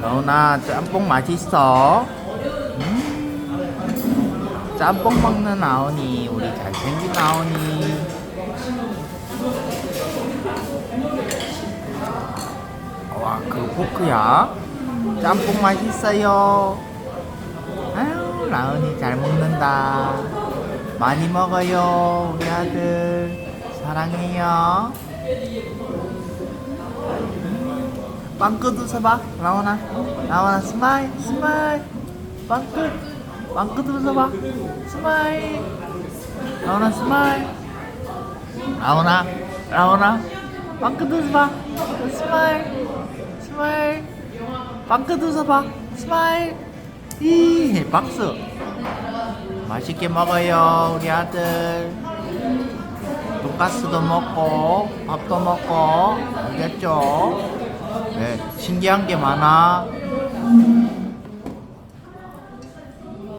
라온아 짬뽕 맛있어? 음, 짬뽕 먹는 아온이 우리 잘생긴 아온이 와그 포크야? 짬뽕 맛있어요. 아유 라온이 잘 먹는다. 많이 먹어요 우리 아들. 사랑해요 빵끝 웃어봐. 라온아 라온아 스마일 스마일. 빵끝 빵끝 웃어봐. 스마일. 라온아 스마일. 라온아 라온아 빵끝 웃어봐. 스마일. 스마일. 빵끝 웃어봐. 스마일. 이 박수. 맛있게 먹어요 우리 아들. 돈가스도 먹고 밥도 먹고 알겠죠? 네 신기한 게 많아